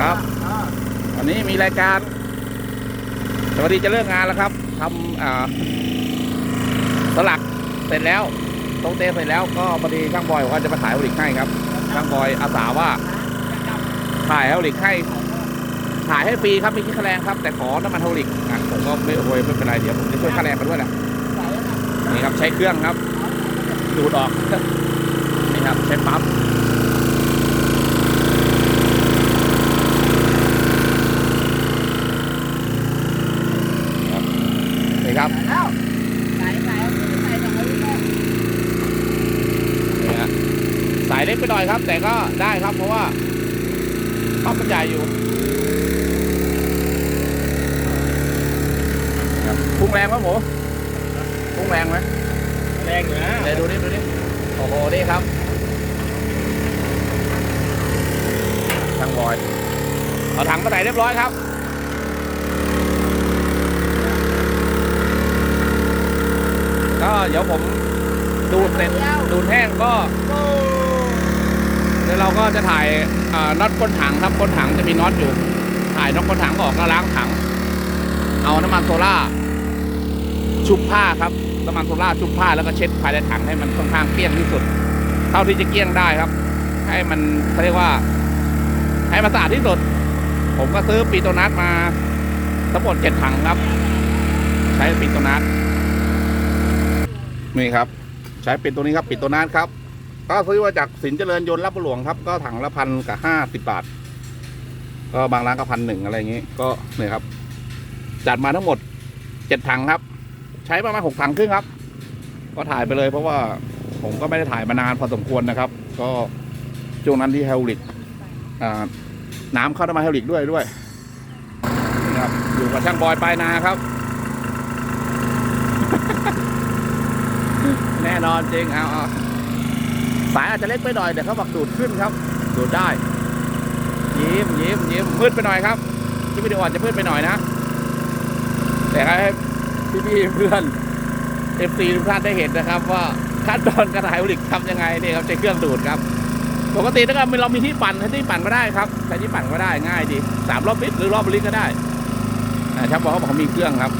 ครับวันนี้มีรายการ สวัสดีจะเลิกงานแล้วครับทำสลักเสร็จแล้วตรงเตเสร็จแล้วก็พอดีช่างบอยกว่าจะมาถ่ายเฮลิกให้ครับช่างบอยอาสาว่า ถ่ายเฮลิกให้ถ่ายให้ฟรีครับไม่คิดค่าแรงครับ แต่ขอน้ำมันเฮลิกอะผมก็ไม่โอ้ยไม่เป็นไรเดี๋ยวผมจะช่วยค่าแรงมาด้วยแหละนี่ครับใช้เครื่องครับ ดูดออกนี่ครับใช้ปั๊มนี่ครับ แล้วสายสายสายจากไหนรู้ไหม นี่ฮะสายเล็กไปหน่อยครับ แต่ก็ได้ครับ เพราะว่าปั๊มมันใหญ่อยู่ครับพุ่งแรงไหมหมูพุ่งแรงไหมแรงอยู่นะเดี๋ยวดูนี่ดูนี่โอ้โหนี่ครับช่างบอยเอาถังมาใส่เรียบร้อยครับก็เดี๋ยวผมดูดเสร็จดูดแห้งก็เดี๋ยวเราก็จะถ่ายน็อตก้นถังครับก้นถังจะมีน็อตอยู่ ถ่ายน็อตก้นถังออกแล้วล้างถัง เอาน้ำมันโซล่าชุบผ้าครับน้ำมันโซล่าชุบผ้าแล้วก็เช็ดภายในถังให้มันค่อนข้างเกลี้ยงที่สุด เท่าที่จะเกลี้ยงได้ครับ ให้มันเขาเรียกว่า ให้มันสะอาดที่สุด ผมก็ซื้อปีโตนัสมาทั้งหมดเจ็ดถังครับ ใช้ปีโตนัสนี่ครับ ใช้เป็นตัวนี้ครับปิดตัวนัสครับ ก็ซื้อมาจากสินเจริญยนต์รับหลวงครับ ก็ถังละพันกับห้าสิบบาท ก็บางร้านก็พันหนึ่งอะไรอย่างงี้ ก็เนี่ยครับ จัดมาทั้งหมดเจ็ดถังครับ ใช้ประมาณหกถังครึ่งครับ ก็ถ่ายไปเลย เพราะว่าผมก็ไม่ได้ถ่ายมานานพอสมควรนะครับ ก็ช่วงนั้นที่เฮลิกน้ำเข้าน้ำมาเฮลิกด้วยด้วยนี่ครับอยู่กับช่างบอยปลายนาครับ แน่นอนจริงเอาเอา สายอาจจะเล็กไปหน่อยแต่เขาบอกดูดขึ้นครับ ดูดได้ยิ้มยิ้มยิ้มมืดไปหน่อยครับที่วิดีโออาจจะมืดไปหน่อยนะ แต่ให้พี่พี่เพื่อนเอฟซีทุกท่านได้เห็นนะครับ ว่าขั้นตอนการถ่ายผลิตทำยังไงนี่ครับใช้เครื่องดูดครับปกติถ้าเกิดเรามีที่ปั่นใช้ที่ปั่นก็ได้ครับใช้ที่ปั่นก็ได้ง่ายดีสามรอบลิตรหรือรอบบลิตรก็ได้ช่างบอยเขาบอกเขามีเครื่องครับ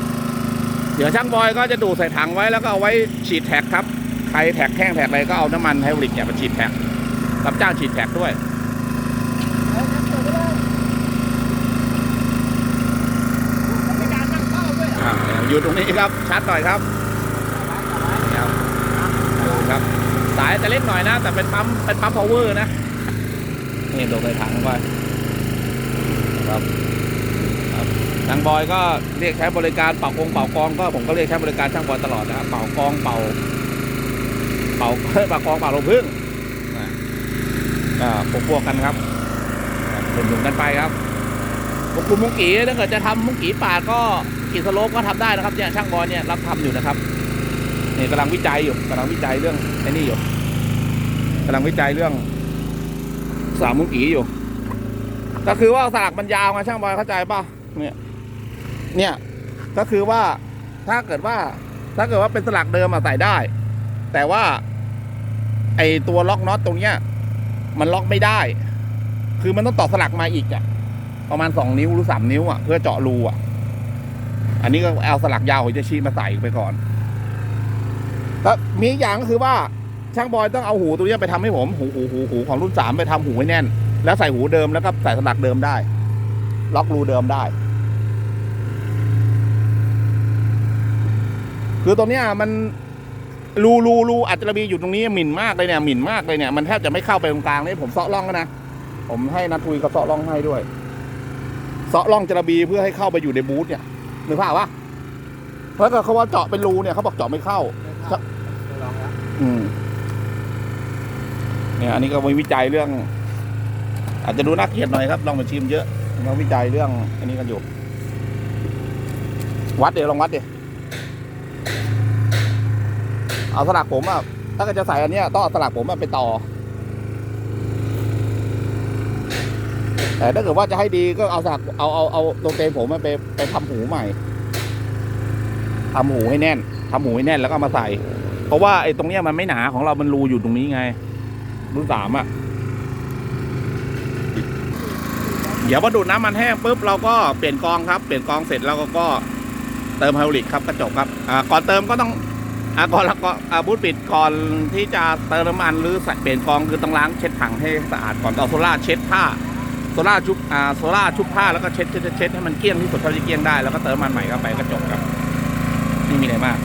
เดี๋ยวช่างบอยก็จะดูดใส่ถังไว้แล้วก็เอาไว้ฉีดแท็กครับ ใครแท็กแห้งแท็กอะไรก็เอาน้ำมันไฮบริดเนี่ยมาฉีดแท็กรับจ้างฉีดแท็กด้วยอยู่ตรงนี้ครับชัดหน่อยครับครับดูครับสายจะเล็กหน่อยนะ แต่เป็นปั๊มเป็นปั๊มพาวเวอร์นะนี่ดูใส่ถังไปครับครับทางบอยก็เรียกใช้บริการเป่ากงเป่ากองก็ผมก็เรียกใช้บริการช่างบอยตลอดนะครับเป่ากองเป่า เป่าเป่ากองเป่าลมพึ่งอ่าก็พวกๆกันครับหนุนๆกันไปครับพวกคุณมุงกีถ้าเกิดจะทำมุงกีป่าก็กีสโลปก็ทำได้นะครับเนี่ยช่างบอลเนี่ยรับทำอยู่นะครับนี่กำลังวิจัยอยู่กำลังวิจัยเรื่องไอ้นี่อยู่กำลังวิจัยเรื่องสามมุงกีอยู่ ก็คือว่าสลักมันยาวไงช่างบอลเข้าใจป่ะเนี่ยเนี่ยก็คือว่าถ้าเกิดว่าถ้าเกิดว่าเป็นสลักเดิมอะใส่ได้ แต่ว่า ไอตัวล็อกน็อตตรงเนี้ยมันล็อกไม่ได้ คือมันต้องต่อสลักมาอีกอะประมาณสองนิ้วหรือสามนิ้วอะเพื่อเจาะรูอะอันนี้ก็เอาสลักยาวของจะชีมาใส่ไปก่อนแล้วมีอย่างก็คือว่าช่างบอยต้องเอาหูตัวเนี้ยไปทำให้ผมหูหูหูหูของรุ่นสามไปทำหูให้แน่น แล้วใส่หูเดิมแล้วก็ใส่สลักเดิมได้ ล็อกรูเดิมได้ คือตัวเนี้ยมัน รูรูรูอาจจะมีอยู่ตรงนี้หมิ่นมากเลยเนี่ยหมิ่นมากเลยเนี่ยมันแทบจะไม่เข้าไปตรงกลางเลยผมเซาะร่องแล้วนะผมให้นัททุยเขาเซาะร่องให้ด้วยเซาะร่องจระบีเพื่อให้เข้าไปอยู่ในบูธเนี่ยนึกภาพวะเพราะเขาว่าเจาะเป็นรูเนี่ยเขาบอกเจาะไม่เข้าลองแล้วอืมเนี่ยอันนี้ก็มีวิจัยเรื่อง อาจจะดูน่าเกลียดหน่อยครับลองมาชิมเยอะมาวิจัยเรื่อง อันนี้กันอยู่ วัดเดี๋ยวลองวัดเดี๋ยว เอาสลักผมอะถ้าเกิดจะใส่อันเนี้ยต้องเอาสลักผมอะไปต่อ แต่ถ้าเกิดว่าจะให้ดีก็เอาสลักเอาเอาเอาตรงเตนผมอะไปไปทำหูใหม่ทำหูให้แน่นทำหูให้แน่นแล้วก็มาใส่ เพราะว่าไอ้ตรงเนี้ยมันไม่หนาของเรามันรูอยู่ตรงนี้ไงรุ่นสามอะเดี๋ยวพอดูดน้ำมันแห้งปุ๊บเราก็เปลี่ยนกองครับ เปลี่ยนกองเสร็จแล้วก็เติมไฮดรอลิกครับกระจกครับ อ่าก่อนเติมก็ต้อง อ่าก่อนแล้วก็อ่าบูธปิดก่อนที่จะเติมน้ำมันหรือใส่เปลี่ยนกองคือต้องล้างเช็ดถังให้สะอาดก่อนเอาโซล่าเช็ดผ้าโซล่าชุบอ่าโซล่าชุบผ้าแล้วก็เช็ดเช็ดเช็ดเช็ดให้มันเกลี้ยงที่สุดเท่าที่เกลี้ยงได้แล้วก็เติมน้ำมันใหม่เข้าไปก็จบครับไม่มีอะไรมาก